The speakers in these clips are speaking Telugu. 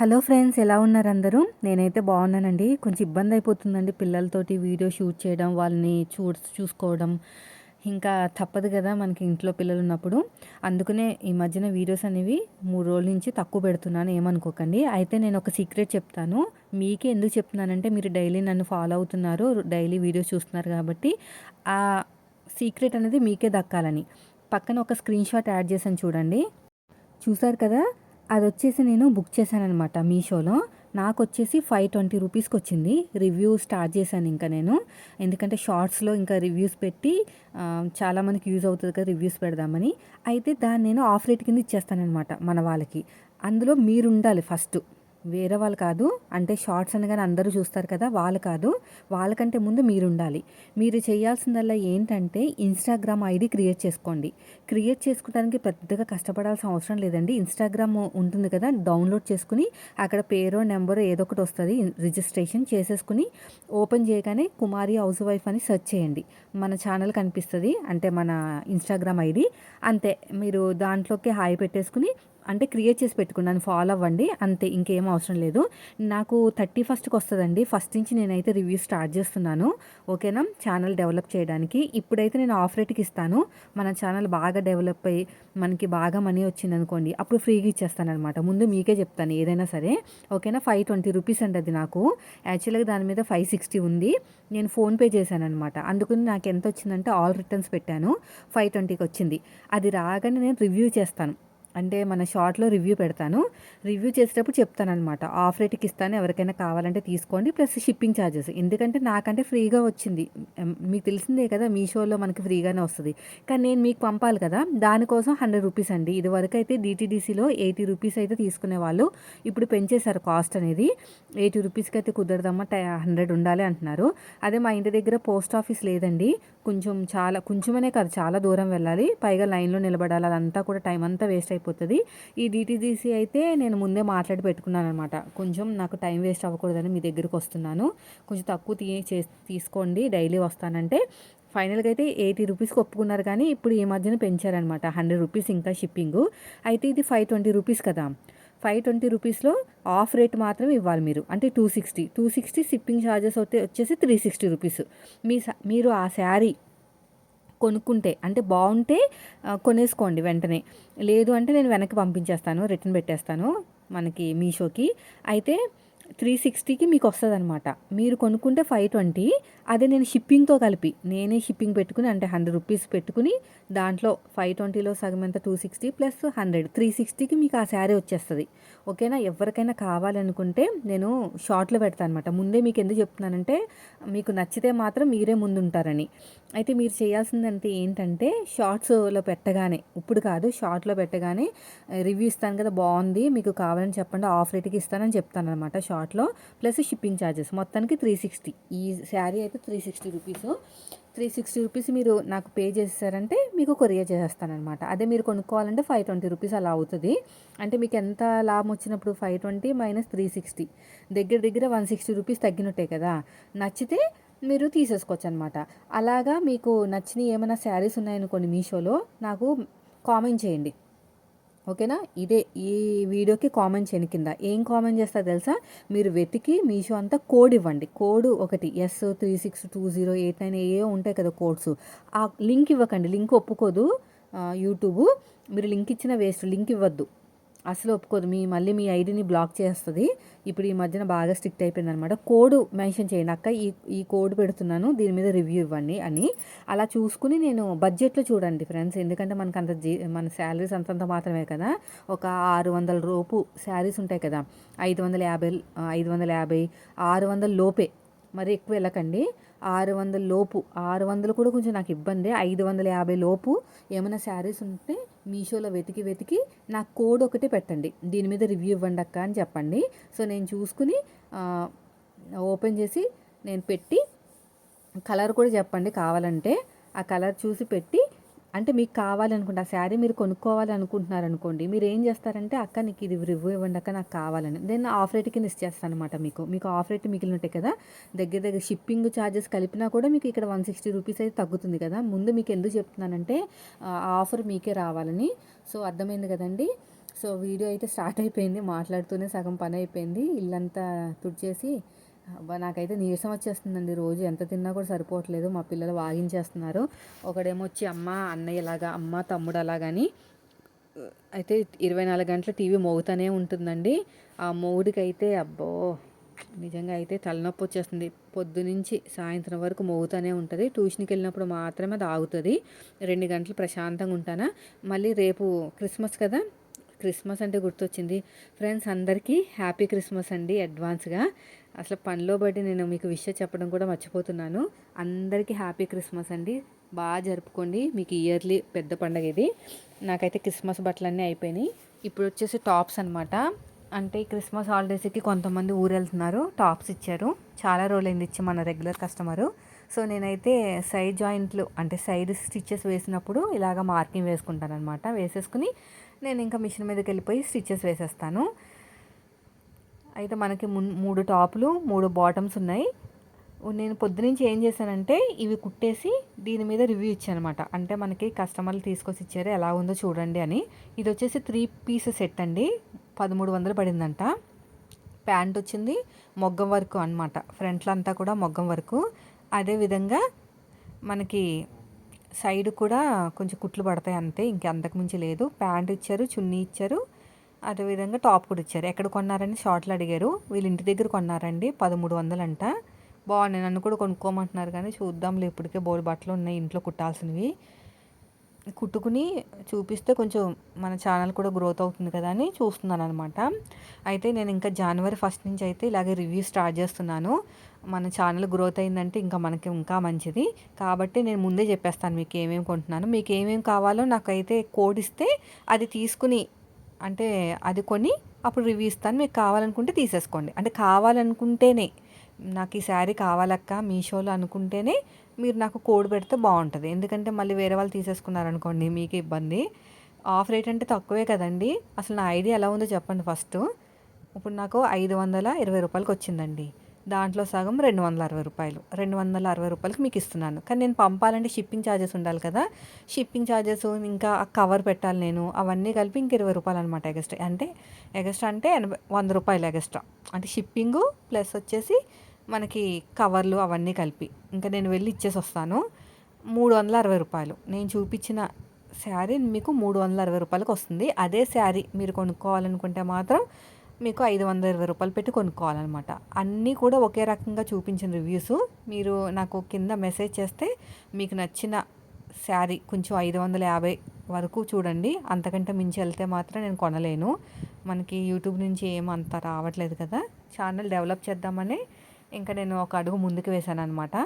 హలో ఫ్రెండ్స్ ఎలా ఉన్నారు అందరూ? నేనైతే బాగున్నానండి. కొంచెం ఇబ్బంది అయిపోతుందండి పిల్లలతోటి వీడియో షూట్ చేయడం వాళ్ళని చూ చూసుకోవడం. ఇంకా తప్పదు కదా మనకి ఇంట్లో పిల్లలు ఉన్నప్పుడు అందుకనే ఈ మధ్యన వీడియోస్ అనేవి మూడు రోజుల నుంచి తక్కువ పెడుతున్నాను ఏమనుకోకండి. అయితే నేను ఒక సీక్రెట్ చెప్తాను. మీకే ఎందుకు చెప్తున్నానంటే మీరు డైలీ నన్ను ఫాలో అవుతున్నారు డైలీ వీడియోస్ చూస్తున్నారు కాబట్టి. ఆ సీక్రెట్ అనేది మీకే దక్కాలని. పక్కన ఒక స్క్రీన్ షాట్ యాడ్ చేశాను చూడండి. చూసారు కదా? అది వచ్చేసి నేను బుక్ చేశాను అనమాట మీషోలో. నాకు వచ్చేసి ఫైవ్ ట్వంటీ రూపీస్కి వచ్చింది రివ్యూ స్టార్ట్ చేశాను ఇంకా నేను. ఎందుకంటే షార్ట్స్లో ఇంకా రివ్యూస్ పెట్టి చాలామందికి యూజ్ అవుతుంది కదా రివ్యూస్ పెడదామని. అయితే దాన్ని నేను ఆఫ్ రేట్ కింద ఇచ్చేస్తానమాట మన వాళ్ళకి. అందులో మీరు ఉండాలి ఫస్ట్. వేరే వాళ్ళు కాదు. అంటే షార్ట్స్ అనగానే అందరూ చూస్తారు కదా వాళ్ళు కాదు. వాళ్ళకంటే ముందు మీరు ఉండాలి మీరు చేయాల్సిందల్లా ఏంటంటే ఇన్స్టాగ్రామ్ ఐడి క్రియేట్ చేసుకోండి. క్రియేట్ చేసుకోవడానికి పెద్దగా కష్టపడాల్సిన అవసరం లేదండి. ఇన్స్టాగ్రామ్ ఉంటుంది కదా డౌన్లోడ్ చేసుకుని అక్కడ పేరో నెంబరో ఏదో ఒకటి వస్తుంది. రిజిస్ట్రేషన్ చేసేసుకుని ఓపెన్ చేయగానే కుమారి హౌస్ వైఫ్ అని సెర్చ్ చేయండి. మన ఛానల్ కనిపిస్తుంది అంటే మన ఇన్స్టాగ్రామ్ ఐడి. అంతే మీరు దాంట్లోకి హాయ్ పెట్టేసుకుని అంటే క్రియేట్ చేసి పెట్టుకున్నాను. ఫాలో అవ్వండి అంతే ఇంకేం అవసరం లేదు. నాకు థర్టీ ఫస్ట్కి వస్తుందండి. ఫస్ట్ నుంచి నేనైతే రివ్యూ స్టార్ట్ చేస్తున్నాను. ఓకేనా ఛానల్ డెవలప్ చేయడానికి. ఇప్పుడైతే నేను ఆఫ్ రేట్కి ఇస్తాను. మన ఛానల్ బాగా డెవలప్ అయ్యి మనకి బాగా మనీ వచ్చింది అనుకోండి అప్పుడు ఫ్రీగా ఇచ్చేస్తాను అనమాట ముందు మీకే చెప్తాను ఏదైనా సరే. ఓకేనా ఫైవ్ ట్వంటీ రూపీస్ అండి అది నాకు. యాక్చువల్గా దాని మీద ఫైవ్ సిక్స్టీ ఉంది. నేను ఫోన్పే చేశాను అనమాట అందుకని నాకు ఎంత వచ్చిందంటే ఆల్ రిటర్న్స్ పెట్టాను. ఫైవ్ ట్వంటీకి వచ్చింది. అది రాగానే నేను రివ్యూ చేస్తాను. అంటే మన షార్ట్లో రివ్యూ పెడతాను. రివ్యూ చేసేటప్పుడు చెప్తాను అనమాట ఆఫ్ రేట్కి ఇస్తాను ఎవరికైనా కావాలంటే తీసుకోండి ప్లస్ షిప్పింగ్ ఛార్జెస్ ఎందుకంటే నాకంటే ఫ్రీగా వచ్చింది. మీకు తెలిసిందే కదా మీషోలో మనకి ఫ్రీగానే వస్తుంది. కానీ నేను మీకు పంపాలి కదా దానికోసం హండ్రెడ్ రూపీస్ అండి. ఇదివరకు అయితే డిటీడీసీలో ఎయిటీ రూపీస్ అయితే తీసుకునే వాళ్ళు ఇప్పుడు పెంచేశారు కాస్ట్ అనేది. ఎయిటీ రూపీస్కి అయితే కుదరదమ్మా హండ్రెడ్ ఉండాలి అంటున్నారు. అదే మా ఇంటి దగ్గర పోస్ట్ ఆఫీస్ లేదండి. కొంచెం చాలా కొంచెమనే కాదు చాలా దూరం వెళ్ళాలి. పైగా లైన్లో నిలబడాలి. అదంతా కూడా టైం అంతా వేస్ట్ అయిపోతుంది. ఈ డీటీజీసీ అయితే నేను ముందే మాట్లాడి పెట్టుకున్నాను అనమాట కొంచెం నాకు టైం వేస్ట్ అవ్వకూడదని మీ దగ్గరికి వస్తున్నాను. కొంచెం తక్కువ తీ తీసుకోండి. డైలీ వస్తానంటే ఫైనల్గా అయితే ఎయిటీ రూపీస్కి ఒప్పుకున్నారు కానీ ఇప్పుడు ఈ మధ్యన పెంచారనమాట. హండ్రెడ్ రూపీస్ ఇంకా షిప్పింగ్. అయితే ఇది ఫైవ్ ట్వంటీ రూపీస్ కదా. ఫైవ్ ట్వంటీ రూపీస్లో ఆఫ్ రేట్ మాత్రం ఇవ్వాలి మీరు. అంటే two sixty. Two sixty shipping charges వచ్చేసి త్రీ సిక్స్టీ రూపీస్. మీ మీరు ఆ శారీ కొనుక్కుంటే అంటే బాగుంటే కొనేసుకోండి వెంటనే. లేదు అంటే నేను వెనక్కి పంపించేస్తాను రిటర్న్ పెట్టేస్తాను మనకి మీషోకి. అయితే త్రీ సిక్స్టీకి మీకు వస్తుంది అనమాట మీరు కొనుక్కుంటే ఫైవ్ ట్వంటీ అదే నేను షిప్పింగ్తో కలిపి నేనే షిప్పింగ్ పెట్టుకుని అంటే హండ్రెడ్ రూపీస్ పెట్టుకుని దాంట్లో ఫైవ్ ట్వంటీలో సగం ఎంత? Two sixty plus hundred. Three సిక్స్టీకి మీకు ఆ శారీ వచ్చేస్తుంది. ఓకేనా? ఎవరికైనా కావాలనుకుంటే నేను షార్ట్లో పెడతాను అనమాట ముందే మీకు ఎందుకు చెప్తున్నానంటే మీకు నచ్చితే మాత్రం మీరే ముందుంటారని. అయితే మీరు చేయాల్సిందంటే ఏంటంటే షార్ట్స్లో పెట్టగానే ఇప్పుడు కాదు షార్ట్లో పెట్టగానే రివ్యూ ఇస్తాను కదా బాగుంది మీకు కావాలని చెప్పండి ఆఫ్ రేట్కి ఇస్తానని చెప్తాను అనమాట షార్ట్లో ప్లస్ షిప్పింగ్ ఛార్జెస్. మొత్తానికి త్రీ సిక్స్టీ. ఈ శారీ అయితే three sixty rupees. Three sixty rupees మీరు నాకు పే చేశారంటే మీకు కొరియర్ చేసేస్తానమాట అదే మీరు కొనుక్కోవాలంటే ఫైవ్ ట్వంటీ రూపీస్ అలా అవుతుంది. అంటే మీకు ఎంత లాభం వచ్చినప్పుడు five twenty minus three sixty. దగ్గర దగ్గర వన్ సిక్స్టీ రూపీస్ తగ్గినట్టే కదా. నచ్చితే మీరు తీసేసుకోవచ్చు అనమాట అలాగా మీకు నచ్చిన ఏమైనా శారీస్ ఉన్నాయనుకోండి మీషోలో నాకు కామెంట్ చేయండి. ఓకేనా? ఇదే ఈ వీడియోకి కామెంట్ చేయని కింద. ఏం కామెంట్ చేస్తా తెలుసా? మీరు వెతికి మీషో అంతా కోడ్ ఇవ్వండి. కోడ్ ఒకటి S three six two zero eight nine ఏ ఉంటాయి కదా కోడ్స్. ఆ లింక్ ఇవ్వకండి. లింక్ ఒప్పుకోదు యూట్యూబ్. మీరు లింక్ ఇచ్చిన వేస్ట్. లింక్ ఇవ్వద్దు. అసలు ఒప్పుకోదు. మీ మళ్ళీ మీ ఐడిని బ్లాక్ చేస్తుంది. ఇప్పుడు ఈ మధ్యన బాగా స్ట్రిక్ట్ అయిపోయింది అనమాట కోడ్ మెన్షన్ చేయండి అక్క. ఈ ఈ కోడ్ పెడుతున్నాను. దీని మీద రివ్యూ ఇవ్వండి అని. అలా చూసుకుని నేను బడ్జెట్లో చూడండి ఫ్రెండ్స్. ఎందుకంటే మనకు అంత జీ మన శాలరీస్ అంతంత మాత్రమే కదా. ఒక ఆరు వందల రూపు శారీస్ ఉంటాయి కదా. ఐదు వందల యాభై ఐదు వందల యాభై ఆరు వందల లోపే. మరి ఎక్కువ వెళ్ళకండి. ఆరు వందల లోపు ఆరు వందలు కూడా కొంచెం నాకు ఇబ్బంది. ఐదు వందల యాభై లోపు ఏమైనా శారీస్ ఉంటే మీషోలో వెతికి వెతికి నా కోడ్ ఒకటి పెట్టండి. దీని మీద రివ్యూ ఇవ్వండి అక్క అని చెప్పండి. సో నేను చూసుకుని ఓపెన్ చేసి నేను పెట్టి కలర్ కూడా చెప్పండి కావాలంటే. ఆ కలర్ చూసి పెట్టి అంటే మీకు కావాలనుకుంటే ఆ శారీ మీరు కొనుక్కోవాలి అనుకుంటున్నారు అనుకోండి మీరు ఏం చేస్తారంటే అక్క నీకు ఇది రివ్యూ ఇవ్వండి అక్క నాకు కావాలని. నేను ఆఫ్ రేట్ కింద ఇచ్చేస్తాను అనమాట మీకు. మీకు ఆఫ్ రేట్ మిగిలి ఉంటాయి కదా దగ్గర దగ్గర షిప్పింగ్ ఛార్జెస్ కలిపినా కూడా మీకు ఇక్కడ వన్ సిక్స్టీ రూపీస్ అయితే తగ్గుతుంది కదా. ముందు మీకు ఎందుకు చెప్తున్నానంటే ఆఫర్ మీకే రావాలని. సో అర్థమైంది కదండి? సో వీడియో అయితే స్టార్ట్ అయిపోయింది మాట్లాడుతూనే సగం పని అయిపోయింది ఇల్లంతా తుడిచేసి అబ్బా నాకైతే నీరసం వచ్చేస్తుందండి రోజు. ఎంత తిన్నా కూడా సరిపోవట్లేదు. మా పిల్లలు వాగించేస్తున్నారు. ఒకడేమో వచ్చి అమ్మ అన్నయ్య ఇలాగా అమ్మ తమ్ముడు అలాగని అయితే ఇరవై నాలుగు గంటల టీవీ మోగుతూనే ఉంటుందండి. ఆ మోగుడికైతే అబ్బో నిజంగా అయితే తలనొప్పి వచ్చేస్తుంది. పొద్దునుంచి సాయంత్రం వరకు మోగుతూనే ఉంటుంది. ట్యూషన్కి వెళ్ళినప్పుడు మాత్రమే అది ఆగుతుంది రెండు గంటలు ప్రశాంతంగా ఉంటానా? మళ్ళీ రేపు క్రిస్మస్ కదా? క్రిస్మస్ అంటే గుర్తొచ్చింది. ఫ్రెండ్స్ అందరికీ హ్యాపీ క్రిస్మస్ అండి అడ్వాన్స్గా. అసలు పనిలో బట్టి నేను మీకు విషయం చెప్పడం కూడా మర్చిపోతున్నాను. అందరికీ హ్యాపీ క్రిస్మస్ అండి. బాగా జరుపుకోండి. మీకు ఇయర్లీ పెద్ద పండగ ఇది. నాకైతే క్రిస్మస్ బట్టలన్నీ అయిపోయినాయి. ఇప్పుడు వచ్చేసి టాప్స్ అనమాట అంటే క్రిస్మస్ హాలిడేస్కి కొంతమంది ఊరు వెళ్తున్నారు టాప్స్ ఇచ్చారు. చాలా రోజులైంది ఇచ్చి మన రెగ్యులర్ కస్టమరు. సో నేనైతే సైడ్ జాయింట్లు అంటే సైడ్ స్టిచ్చెస్ వేసినప్పుడు ఇలాగ మార్కింగ్ వేసుకుంటాను అనమాట వేసేసుకుని నేను ఇంకా మిషన్ మీదకి వెళ్ళిపోయి స్టిచ్చెస్ వేసేస్తాను. అయితే మనకి మూడు టాపులు మూడు బాటమ్స్ ఉన్నాయి. నేను పొద్దునుంచి ఏం చేశానంటే ఇవి కుట్టేసి దీని మీద రివ్యూ ఇచ్చానమాట. అంటే మనకి కస్టమర్లు తీసుకొచ్చి ఇచ్చారు ఎలా ఉందో చూడండి అని. ఇది వచ్చేసి త్రీ పీస్ సెట్ అండి పదమూడు వందలు పడిందంట. ప్యాంట్ వచ్చింది మొగ్గం వర్క్ అనమాట ఫ్రంట్లో అంతా కూడా మొగ్గం వరకు. అదేవిధంగా మనకి సైడ్ కూడా కొంచెం కుట్లు పడతాయి అంతే ఇంక అంతకుమించి లేదు. ప్యాంట్ ఇచ్చారు చున్నీ ఇచ్చారు. అదేవిధంగా టాప్ కూడా ఇచ్చారు. ఎక్కడ కొన్నారని షార్ట్లు అడిగారు. వీళ్ళు ఇంటి దగ్గర కొన్నారండి. పదమూడు వందలంట. బాగున్నాయి. నన్ను కూడా కొనుక్కోమంటున్నారు కానీ చూద్దాంలే. ఇప్పటికే బోల్ బట్టలు ఉన్నాయి. ఇంట్లో కుట్టాల్సినవి. కుట్టుకుని చూపిస్తే కొంచెం మన ఛానల్ కూడా గ్రోత్ అవుతుంది కదా అని చూస్తున్నాను అనమాట అయితే నేను ఇంకా జనవరి ఫస్ట్ నుంచి అయితే ఇలాగే రివ్యూ స్టార్ట్ చేస్తున్నాను. మన ఛానల్ గ్రోత్ అయిందంటే ఇంకా మనకి ఇంకా మంచిది. కాబట్టి నేను ముందే చెప్పేస్తాను మీకు ఏమేమి కొంటున్నాను. మీకు ఏమేమి కావాలో నాకైతే కోడ్ ఇస్తే అది తీసుకుని అంటే అది కొని అప్పుడు రివ్యూ ఇస్తాను. మీకు కావాలనుకుంటే తీసేసుకోండి. అంటే కావాలనుకుంటేనే నాకు ఈ శారీ కావాలక్క మీషోలో అనుకుంటేనే మీరు నాకు కోడ్ పెడితే బాగుంటుంది. ఎందుకంటే మళ్ళీ వేరే వాళ్ళు తీసేసుకున్నారనుకోండి మీకు ఇబ్బంది. ఆఫ్ రేట్ అంటే తక్కువే కదండి. అసలు నా ఐడియా ఎలా ఉందో చెప్పండి ఫస్ట్. ఇప్పుడు నాకు ఐదు వందల ఇరవై రూపాయలకి వచ్చిందండి దాంట్లో సగం రెండు వందల అరవై రూపాయలు. రెండు వందల అరవై రూపాయలకి మీకు ఇస్తున్నాను. కానీ నేను పంపాలంటే షిప్పింగ్ ఛార్జెస్ ఉండాలి కదా. షిప్పింగ్ ఛార్జెస్ ఇంకా కవర్ పెట్టాలి నేను. అవన్నీ కలిపి ఇంక ఇరవై రూపాయలు అనమాట ఎగస్ట్రా. అంటే ఎగస్ట్రా అంటే ఎనభై వంద రూపాయలు ఎగస్ట్రా. అంటే షిప్పింగు ప్లస్ వచ్చేసి మనకి కవర్లు అవన్నీ కలిపి. ఇంకా నేను వెళ్ళి ఇచ్చేసి వస్తాను. మూడు వందల అరవై రూపాయలు. నేను చూపించిన శారీ మీకు మూడు వందల అరవై రూపాయలకు వస్తుంది. అదే శారీ మీరు కొనుక్కోవాలనుకుంటే మాత్రం మీకు ఐదు వందల ఇరవై రూపాయలు పెట్టి కొనుక్కోవాలన్నమాట. అన్నీ కూడా ఒకే రకంగా చూపించిన రివ్యూస్. మీరు నాకు కింద మెసేజ్ చేస్తే మీకు నచ్చిన శారీ కొంచెం ఐదు వందల యాభై వరకు చూడండి. అంతకంటే మించి వెళ్తే మాత్రం నేను కొనలేను. మనకి యూట్యూబ్ నుంచి ఏమంత రావట్లేదు కదా. ఛానల్ డెవలప్ చేద్దామని ఇంకా నేను ఒక అడుగు ముందుకు వేశాను అనమాట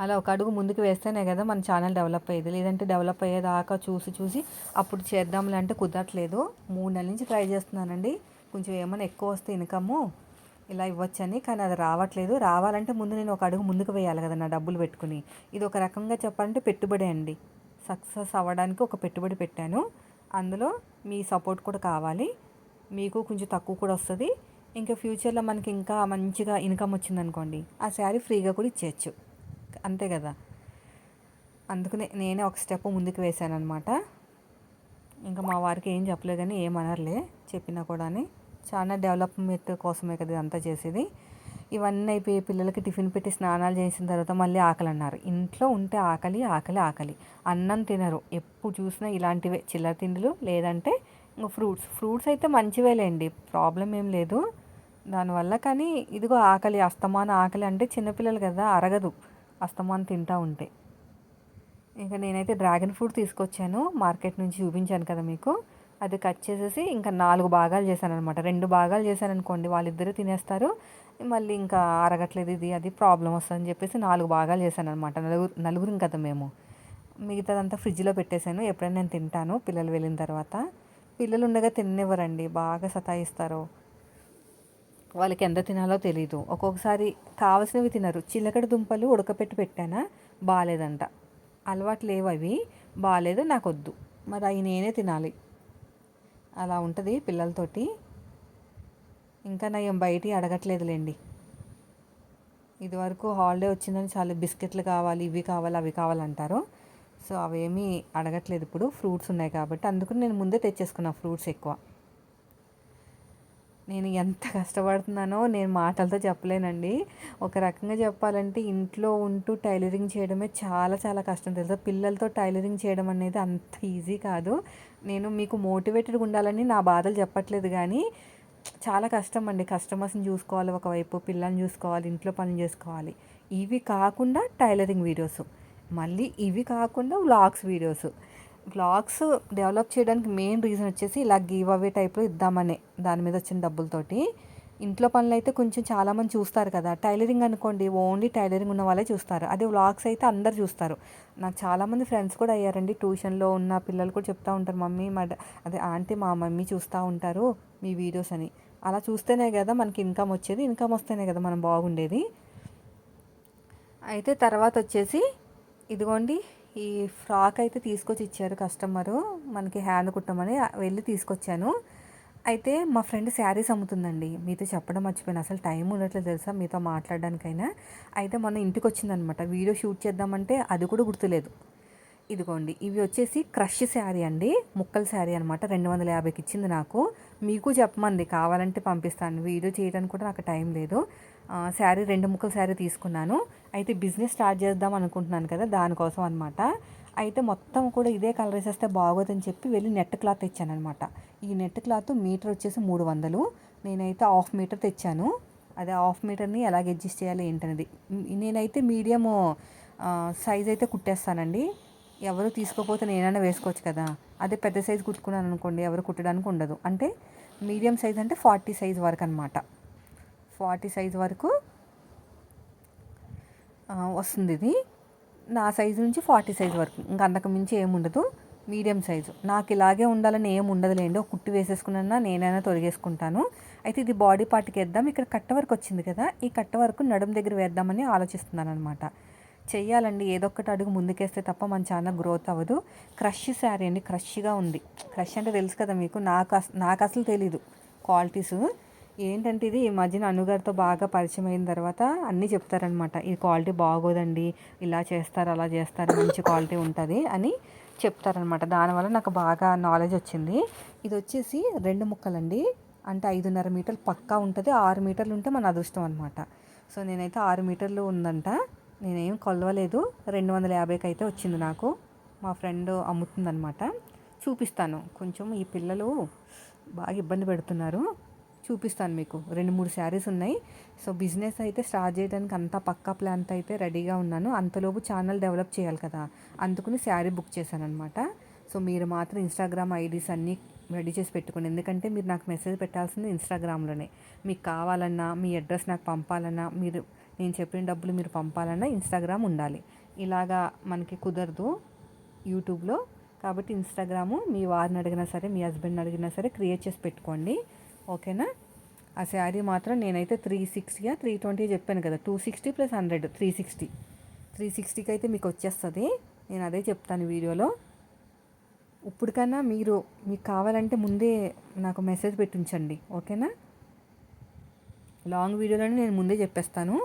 అలా ఒక అడుగు ముందుకు వేస్తేనే కదా మన ఛానల్ డెవలప్ అయ్యేది. లేదంటే డెవలప్ అయ్యేదాకా చూసి చూసి అప్పుడు చేద్దాంలే అంటే కుదరట్లేదు. మూడు నెలల నుంచి ట్రై చేస్తున్నానండి. కొంచెం ఏమైనా ఎక్కువ వస్తే ఇన్కము ఇలా ఇవ్వచ్చని కానీ అది రావట్లేదు. రావాలంటే ముందు నేను ఒక అడుగు ముందుకు వేయాలి కదా నా డబ్బులు పెట్టుకుని. ఇది ఒక రకంగా చెప్పాలంటే పెట్టుబడి అండి. సక్సెస్ అవ్వడానికి ఒక పెట్టుబడి పెట్టాను. అందులో మీ సపోర్ట్ కూడా కావాలి. మీకు కొంచెం తక్కువ కూడా వస్తుంది. ఇంకా ఫ్యూచర్లో మనకి ఇంకా మంచిగా ఇన్కమ్ వచ్చిందనుకోండి ఆ శారీ ఫ్రీగా కూడా ఇచ్చేయచ్చు. అంతే కదా. అందుకనే నేనే ఒక స్టెప్ ముందుకు వేసాను అనమాట ఇంకా మా వారికి ఏం చెప్పలేదు కానీ ఏమనర్లే చెప్పినా కూడా చాలా డెవలప్మెంట్ కోసమే కదా ఇదంతా చేసేది. ఇవన్నీ అయిపోయి పిల్లలకి టిఫిన్ పెట్టి స్నానాలు చేసిన తర్వాత మళ్ళీ ఆకలి అన్నారు ఇంట్లో ఉంటే ఆకలి ఆకలి ఆకలి. అన్నం తినరు. ఎప్పుడు చూసినా ఇలాంటివే. చిల్లర తిండిలు లేదంటే ఇంకా ఫ్రూట్స్. ఫ్రూట్స్ అయితే మంచివేలేండి. ప్రాబ్లం ఏం లేదు. దానివల్ల కానీ ఇదిగో ఆకలి అస్తమాన ఆకలి అంటే చిన్నపిల్లలు కదా అరగదు. అస్తమానం తింటూ ఉంటే. ఇంకా నేనైతే డ్రాగన్ ఫ్రూట్ తీసుకొచ్చాను. మార్కెట్ నుంచి చూపించాను కదా మీకు. అది కట్ చేసేసి ఇంకా నాలుగు భాగాలు చేశాను అనమాట రెండు భాగాలు చేశాను అనుకోండి వాళ్ళిద్దరూ తినేస్తారు. మళ్ళీ ఇంకా అరగట్లేదు ఇది అది ప్రాబ్లం వస్తుందని చెప్పేసి నాలుగు భాగాలు చేశాను అనమాట నలుగురు నలుగురం కదా మేము. మిగతాదంతా ఫ్రిడ్జ్లో పెట్టేశాను. ఎప్పుడైనా నేను తింటాను పిల్లలు వెళ్ళిన తర్వాత. పిల్లలు ఉండగా తిన్నివ్వరండి. బాగా సతాయిస్తారు. వాళ్ళకి ఎంత తినాలో తెలీదు. ఒక్కొక్కసారి కావలసినవి తినరు. చిలకడ దుంపలు ఉడకపెట్టి పెట్టానా? బాగాలేదంట అలవాటు లేవు అవి. బాగాలేదు నాకు వద్దు మరి అవి నేనే తినాలి. అలా ఉంటుంది పిల్లలతోటి. ఇంకా నయం బయట అడగట్లేదులేండి. ఇదివరకు హాలిడే వచ్చిందని చాలా బిస్కెట్లు కావాలి ఇవి కావాలి అవి కావాలంటారు సో అవేమీ అడగట్లేదు ఇప్పుడు. ఫ్రూట్స్ ఉన్నాయి కాబట్టి అందుకని నేను ముందే తెచ్చేసుకున్నా ఫ్రూట్స్ ఎక్కువ. నేను ఎంత కష్టపడుతున్నానో నేను మాటలతో చెప్పలేనండి. ఒక రకంగా చెప్పాలంటే ఇంట్లో ఉంటూ టైలరింగ్ చేయడమే చాలా చాలా కష్టం తెలుసా? పిల్లలతో టైలరింగ్ చేయడం అనేది అంత ఈజీ కాదు. నేను మీకు మోటివేటెడ్గా ఉండాలని నా బాధలు చెప్పట్లేదు కానీ చాలా కష్టం అండి. కస్టమర్స్ని చూసుకోవాలి ఒకవైపు పిల్లల్ని చూసుకోవాలి ఇంట్లో పనులు చేసుకోవాలి. ఇవి కాకుండా టైలరింగ్ వీడియోస్. మళ్ళీ ఇవి కాకుండా వ్లాగ్స్ వీడియోస్. వ్లాగ్స్ డెవలప్ చేయడానికి మెయిన్ రీజన్ వచ్చేసి ఇలా గివ్ అవే టైప్లో ఇద్దామనే దాని మీద వచ్చిన డబ్బులతోటి. ఇంట్లో పనులు అయితే కొంచెం చాలామంది చూస్తారు కదా. టైలరింగ్ అనుకోండి ఓన్లీ టైలరింగ్ ఉన్న వాళ్ళే చూస్తారు. అదే వ్లాగ్స్ అయితే అందరు చూస్తారు. నాకు చాలామంది ఫ్రెండ్స్ కూడా అయ్యారండి. ట్యూషన్లో ఉన్న పిల్లలు కూడా చెప్తూ ఉంటారు మమ్మీ మా అదే ఆంటీ మా మమ్మీ చూస్తూ ఉంటారు మీ వీడియోస్ అని. అలా చూస్తేనే కదా మనకి ఇన్కమ్ వచ్చేది ఇన్కమ్ వస్తేనే కదా మనం బాగుండేది. అయితే తర్వాత వచ్చేసి ఇదిగోండి ఈ ఫ్రాక్ అయితే తీసుకొచ్చి ఇచ్చారు కస్టమరు. మనకి హ్యాండ్ కుట్టమని వెళ్ళి తీసుకొచ్చాను. అయితే మా ఫ్రెండ్ శారీస్ అమ్ముతుందండి. మీతో చెప్పడం మర్చిపోయిన. అసలు టైం ఉండట్లేదు తెలుసా మీతో మాట్లాడడానికైనా. అయితే మొన్న ఇంటికి వచ్చిందనమాట వీడియో షూట్ చేద్దామంటే అది కూడా గుర్తులేదు. ఇదిగోండి. ఇవి వచ్చేసి క్రష్ శారీ అండి. ముక్కల శారీ అనమాట. రెండు వందల యాభైకి ఇచ్చింది నాకు. మీకు చెప్పమంది. కావాలంటే పంపిస్తాను. వీడియో చేయడానికి కూడా నాకు టైం లేదు. శారీ రెండు ముక్కల శారీ తీసుకున్నాను. అయితే బిజినెస్ స్టార్ట్ చేద్దాం అనుకుంటున్నాను కదా దానికోసం అనమాట అయితే మొత్తం కూడా ఇదే కలర్ వేసేస్తే బాగోదని చెప్పి వెళ్ళి నెట్ క్లాత్ తెచ్చాను అనమాట ఈ నెట్ క్లాత్ మీటర్ వచ్చేసి మూడు వందలు. నేనైతే హాఫ్ మీటర్ తెచ్చాను. అదే హాఫ్ మీటర్ని ఎలాగ అడ్జస్ట్ చేయాలి ఏంటనేది. నేనైతే మీడియం సైజ్ అయితే కుట్టేస్తానండి. ఎవరు తీసుకోకపోతే నేనైనా వేసుకోవచ్చు కదా. అదే పెద్ద సైజ్ కుట్టుకున్నాను అనుకోండి ఎవరు కుట్టడానికి ఉండదు. అంటే మీడియం సైజ్ అంటే ఫార్టీ సైజ్ వరకు అనమాట ఫార్టీ సైజ్ వరకు వస్తుంది ఇది. నా సైజు నుంచి ఫార్టీ సైజ్ వరకు. ఇంకా అంతకు మించి ఏముండదు మీడియం సైజు. నాకు ఇలాగే ఉండాలని ఏం ఉండదులేండి. ఒక కుట్టి వేసేసుకున్నా నేనైనా తొలగేసుకుంటాను అయితే ఇది బాడీ పార్ట్కి వేద్దాం. ఇక్కడ కట్ట వరకు వచ్చింది కదా ఈ కట్ట వరకు నడుము దగ్గర వేద్దామని ఆలోచిస్తున్నాను అనమాట చెయ్యాలండి ఏదొక్కటి అడుగు ముందుకేస్తే తప్ప మన చాలా గ్రోత్ అవ్వదు. క్రష్ శారీ అండి. క్రష్గా ఉంది. క్రష్ అంటే తెలుసు కదా మీకు. నాకు నాకు అసలు తెలీదు క్వాలిటీస్. ఏంటంటే ఇది ఈ మధ్యన అనుగారితో బాగా పరిచయం అయిన తర్వాత అన్నీ చెప్తారనమాట ఈ క్వాలిటీ బాగోదండి ఇలా చేస్తారు అలా చేస్తారు మంచి క్వాలిటీ ఉంటుంది అని చెప్తారనమాట. దానివల్ల నాకు బాగా నాలెడ్జ్ వచ్చింది. ఇది వచ్చేసి రెండు ముక్కలండి. అంటే ఐదున్నర మీటర్లు పక్కా ఉంటుంది ఆరు మీటర్లు ఉంటే మన అదృష్టం అనమాట. సో నేనైతే ఆరు మీటర్లు ఉందంట. నేనేం కొలవలేదు. రెండు వందల యాభైకి అయితే వచ్చింది నాకు. మా ఫ్రెండ్ అమ్ముతుందనమాట. చూపిస్తాను. కొంచెం ఈ పిల్లలు బాగా ఇబ్బంది పెడుతున్నారు. చూపిస్తాను మీకు. రెండు మూడు శారీస్ ఉన్నాయి. సో బిజినెస్ అయితే స్టార్ట్ చేయడానికి అంతా పక్కా ప్లాన్తో అయితే రెడీగా ఉన్నాను. అంతలోపు ఛానల్ డెవలప్ చేయాలి కదా. అందుకుని శారీ బుక్ చేశాను అనమాట సో మీరు మాత్రం ఇన్స్టాగ్రామ్ ఐడీస్ అన్నీ రెడీ చేసి పెట్టుకోండి. ఎందుకంటే మీరు నాకు మెసేజ్ పెట్టాల్సింది ఇన్స్టాగ్రామ్లోనే. మీకు కావాలన్నా మీ అడ్రస్ నాకు పంపాలన్నా మీరు నేను చెప్పిన డబ్బులు మీరు పంపాలన్నా ఇన్స్టాగ్రామ్ ఉండాలి. ఇలాగా మనకి కుదరదు యూట్యూబ్లో. కాబట్టి ఇన్స్టాగ్రాము మీ వారిని అడిగినా సరే మీ హస్బెండ్ని అడిగినా సరే క్రియేట్ చేసి పెట్టుకోండి. ఓకేనా? ఆ శారీ మాత్రం నేనైతే త్రీ సిక్స్టీగా త్రీ ట్వంటీ చెప్పాను కదా. Two sixty plus hundred three sixty three సిక్స్టీకి అయితే మీకు వచ్చేస్తుంది. నేను అదే చెప్తాను వీడియోలో. ఇప్పటికన్నా మీరు మీకు కావాలంటే ముందే నాకు మెసేజ్ పెట్టించండి. ఓకేనా? లాంగ్ వీడియోలోనే నేను ముందే చెప్పేస్తాను.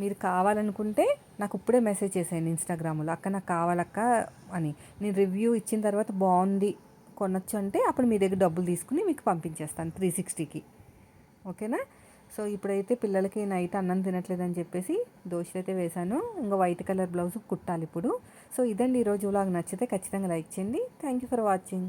మీరు కావాలనుకుంటే నాకు ఇప్పుడే మెసేజ్ చేసేయండి ఇన్స్టాగ్రామ్లో అక్క నాకు కావాలక్క అని. నేను రివ్యూ ఇచ్చిన తర్వాత బాగుంది కొనొచ్చు అంటే అప్పుడు మీ దగ్గర డబ్బులు తీసుకుని మీకు పంపించేస్తాను త్రీ సిక్స్టీకి ఓకేనా? సో ఇప్పుడైతే పిల్లలకి నైట్ అన్నం తినట్లేదని చెప్పేసి దోశలు అయితే వేశాను. ఇంకా వైట్ కలర్ బ్లౌజ్ కుట్టాలి ఇప్పుడు. సో ఇదండి ఈరోజు వ్లాగ్. నచ్చితే ఖచ్చితంగా లైక్ చేయండి. Thank you for watching